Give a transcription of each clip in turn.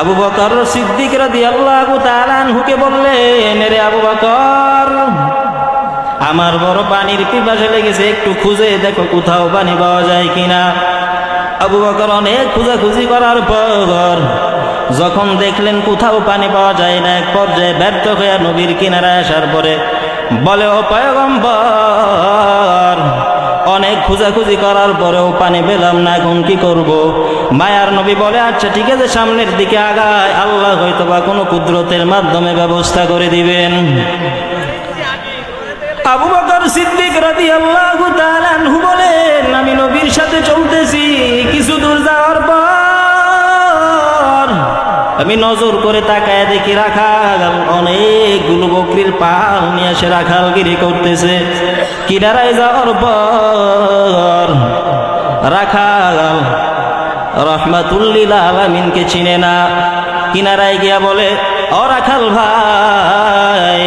আবু বকর সিদ্দিক রাদি আল্লাহ তালানহুকে বললেন রে আবু বকর, আমার বড় পানির পিপাসে লেগেছে, একটু খুঁজে দেখো কোথাও পানি পাওয়া যায় কিনা। আবু বকর অনেক খুঁজাখুঁজি করার পর যখন দেখলেন কোথাও পানি পাওয়া যায় না, এক পর্যায়ে ব্যর্থ হয়ে নবীর কিনারায় আসার পরে বলে, ও পয়গম্বর অনেক খোঁজাখুঁজি করার পরেও পানি পেলাম না, এখন কি করব? মায়ার নবী বলে আচ্ছা ঠিক আছে, সামনের দিকে আগায়। আল্লাহ হয়তো বা কোনো কুদরতের মাধ্যমে ব্যবস্থা করে দিবেন। আবু বকর সিদ্দিক তাআলা আনহু বলেন, আমি নবীর সাথে চলতেছি কিছু দূর যাওয়ার পর। আমি নজর করে তাকায় দেখি অনেকগুলো বকরির পাল নিয়ে এসে রাখালগিরি করতেছে। কিনারায় যাওয়ার পর রাখাল রহমাতুল্লিল আলামিনকে চিনে না। কিনারায় গিয়া বলে, ও রাখাল ভাই,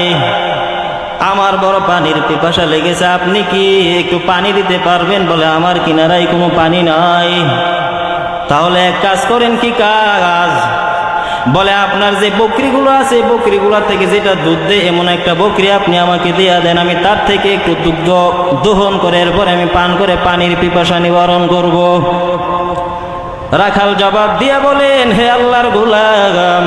আমার বড় পানির পিপাসা লেগেছে, আপনি কি একটু পানি দিতে পারবেন? বলে, আমার কিনারায় কোনো পানি নাই। তাহলে এক কাজ করেন, কি কাজ? বলে, আপনার যে বকরিগুলো আছে বকরিগুলো থেকে যেটা দুধ দেয়, এমন একটা বকরি আপনি আমাকে দেয়া দেন, আমি তার থেকে একটু দুগ্ধ দোহন করে, এরপরে আমি পান করে পানির পিপাসা নিবারণ করব। রাখাল জবাব দিয়ে বলেন, হে আল্লাহর গোলাম,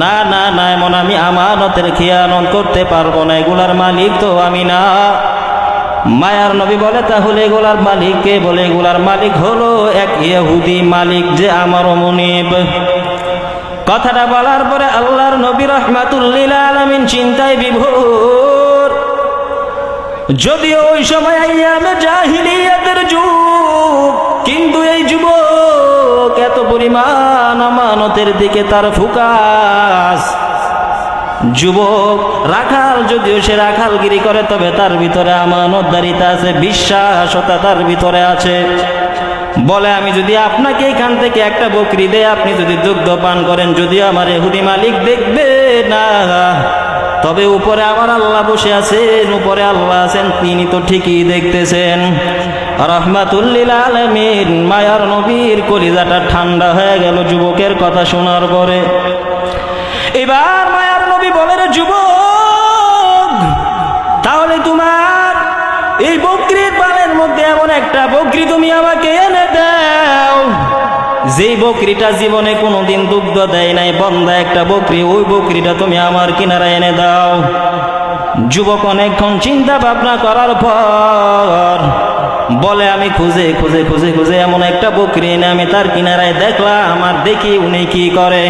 না না না, এমন আমি আমানতের খেয়ানত করতে পারব না, এগুলার মালিক তো আমি না। মায়ার নবী বলে, তাহলে এগুলার মালিক কে বলে? এগুলার মালিক হলো এক ইহুদি মালিক যে আমার মনিব কথাটা বলার পরে আল্লাহর নবী রহমাতুল্লিল আলমিন চিন্তায় বিভোর। যদিও ওই সময় আইয়ামে জাহিলিয়াতের যুগ, কিন্তু এই যুবক এত পরিমাণ আমানতের দিকে তার ফুকাস। যুবক রাখাল, যদিও সে রাখালগিরি করে, তবে তার ভিতরে আমানতদারিতা আছে, বিশ্বাসতা তার ভিতরে আছে। বলে, আমি যদি আপনাকে এখান থেকে একটা বকরি দেয় আপনি যদি দুগ্ধ পান করেন, যদি আমার এহুদি মালিক দেখবে না, তবে উপরে আমার আল্লাহ বসে আছেন, উপরে আল্লাহ আছেন, তিনি তো ঠিকই দেখতেছেন। আলমিন, মায়ার নবীর কলিজাটা ঠান্ডা হয়ে গেল যুবকের কথা শোনার পরে। এবার বকরির মধ্যে এমন একটা বকরি তুমি আমাকে এনে দাও। যেই বকরিটা জীবনে কোনোদিন দুগ্ধ দেয় নাই, বন্ধা একটা বকরি, ওই বকরিটা তুমি আমার কিনারা এনে দাও। যুবক অনেকক্ষণ চিন্তা ভাবনা করার পর বলে, আমি খুঁজে খুঁজে খুঁজে খুঁজে এমন একটা বকরি এনে আমি তার কিনারায় দেখলাম আমার দেখি উনি কি করে।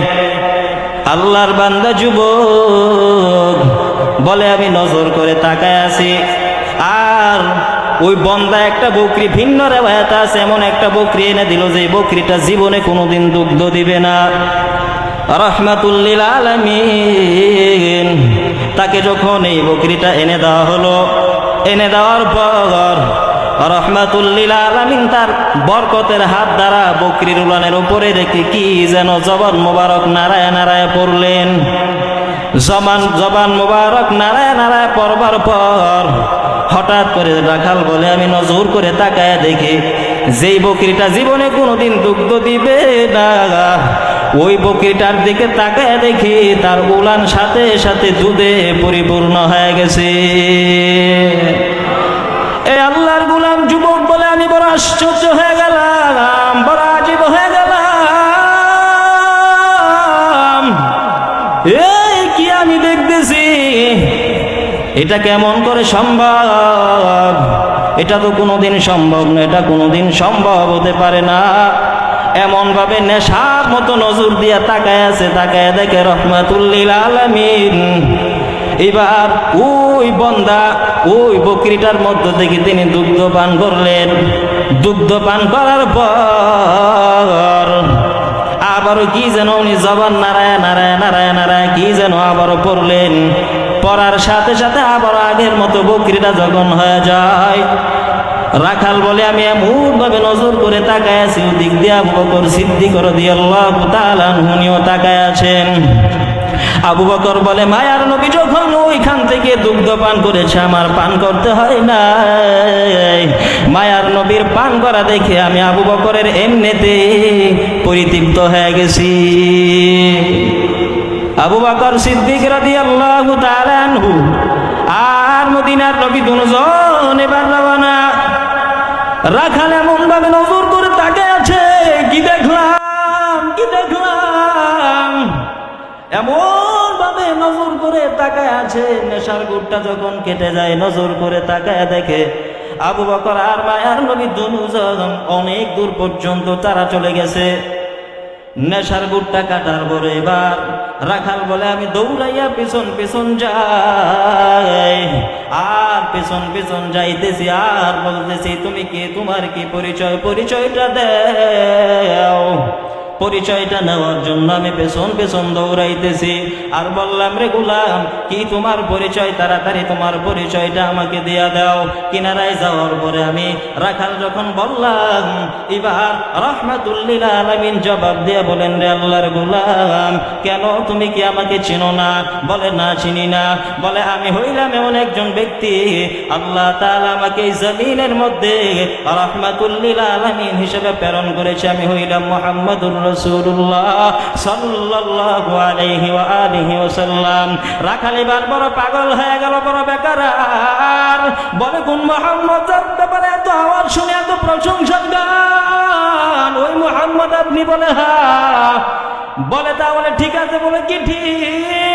আল্লাহর বান্দা যুবক বলে, আমি নজর করে তাকায় আছি, আর ওই বন্দা একটা বকরি, ভিন্ন রেবায়াত আছে, এমন একটা বকরি এনে দিল যে বকরিটা জীবনে কোনোদিন দুগ্ধ দিবে না। রহমাতুল্লিল আলমিন। তাকে যখন এই বকরিটা এনে দেওয়া হলো, এনে দেওয়ার পর রহমাতুল্লিল আলমিন তার বরকতের হাত দ্বারা বকরির উলানের উপরে রেখে কি যেন জবান মোবারক নারায় নারায় পড়লেন। জবান জবান মোবারক নারায় নারায় পড়বার পর হঠাৎ করে রাখাল বলে, আমি নজর করে তাকায় দেখি, যেই বকরিটা জীবনে কোনোদিন দুগ্ধ দিবে না। ওই বকরিটার দিকে তাকায় দেখি, তার উলান সাথে সাথে দুধে পরিপূর্ণ হয়ে গেছে। এই আল্লাহর গুলাম যুবক বলে, আমি বড় আশ্চর্য হয়ে গেলাম, বড় আজীব হয়ে গেলাম। এই এটা কেমন করে সম্ভব? এটা তো কোনোদিন সম্ভব না এটা কোনোদিন সম্ভব হতে পারে না। এমন ভাবে নেশার মতো নজর দিয়া তাকায় আছে, তাকায় দেখে রহমাতুল্লিল আলমিন। এবার ওই বন্দা, ওই বকরিটার মধ্য থেকে তিনি দুগ্ধ পান করলেন। দুগ্ধ পান করার পর আবারও কি যেন উনি জবান নারায় নারায় নারায় নারায় কি যেন আবারও পড়লেন। পড়ার সাথে সাথে আবার আগের মতো বকরিটা যখন হয়ে যায়, রাখাল বলে, আমি এমন ভাবে নজর করে তাকায় আছি, ওদিক দিয়া বকর সিদ্ধি করে দিয়ে আল্লাহ তালান হুনিও তাকায় আছেন। আবু বকর বলে, মায়ার নবী যখন ওইখান থেকে দুগ্ধ পান করেছে, আমার পান করতে হয় না মায়ার নবীর পান করা দেখে আমি আবু বকরের এমনিতে পরিতৃপ্ত হয়ে গেছি। আবু বকর সিদ্দিক রাদিয়াল্লাহু তাআলা আনহু। আর মদিনার নবী দুজন এবার রওনা। রাখাল এমন ভাবে নজর করে তাকে আছে, কি দেখলাম? কি দেখলাম? এমন ভাবে নজর করে তাকায় আছে, নেশার গুড়টা যখন কেটে যায়, নজর করে তাকায় দেখে আবু বকর আর মায়ার নবী দুজন অনেক দূর পর্যন্ত তারা চলে গেছে। নেশার গুড়টা কাটার পরে এবার রাখাল বলে, আমি দৌড়াইয়া পেছন পেছন যাই। আর পেছন পেছন যাইতেছি, আর বলতেছি, তুমি কে, তোমার কি পরিচয়? পরিচয়টা দেও। পরিচয়টা নেওয়ার জন্য আমি পেছন পেছন দৌড়াইতেছি। আর বললাম, রে গুলাম, কি তোমার পরিচয়? তাড়াতাড়ি তোমার পরিচয়টা আমাকে দিয়া দাও। কিনারায় যাওয়ার পরে আমি রাখাল যখন বললাম, এবার রহমাতুল্লিল আলামিন জবাব দিয়ে বলেন রে আল্লাহর গুলাম, কেন তুমি কি আমাকে চিনো না? বলে, না, চিনি না। বলে, আমি হইলাম এমন একজন ব্যক্তি, আল্লাহ তালা আমাকে এই জমিনের মধ্যে রহমাতুল্লিল আলামিন হিসেবে প্রেরণ করেছে। আমি হইলাম মোহাম্মদুর রসুল্লাহ সাল্লাল্লাহু বড় পাগল হয়ে গেল, বড় বেকার। বলে কোন মোহাম্মদ জানতে পারে এত আওয়াজ শুনে, এত প্রশংসা গান, ওই মোহাম্মদ আপনি বলে হা, বলে তাহলে ঠিক আছে বলে কি ঠিক?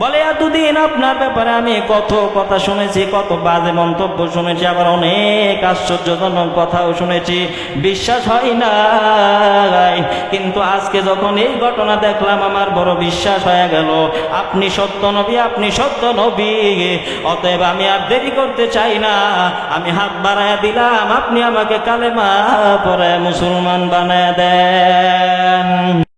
বলে, এতদিন আপনার ব্যাপারে আমি কত কথা শুনেছি, কত বাজে মন্তব্য শুনেছি, আবার অনেক আশ্চর্যজনক কথাও শুনেছি। বিশ্বাস হয় না কিন্তু আজকে যখন এই ঘটনা দেখলাম, আমার বড় বিশ্বাস হয়ে গেল। আপনি সত্য নবী, আপনি সত্য নবী। অতএব আমি আর দেরি করতে চাই না। আমি হাত বাড়ায় দিলাম, আপনি আমাকে কালেমা পরে মুসলমান বানায় দেন।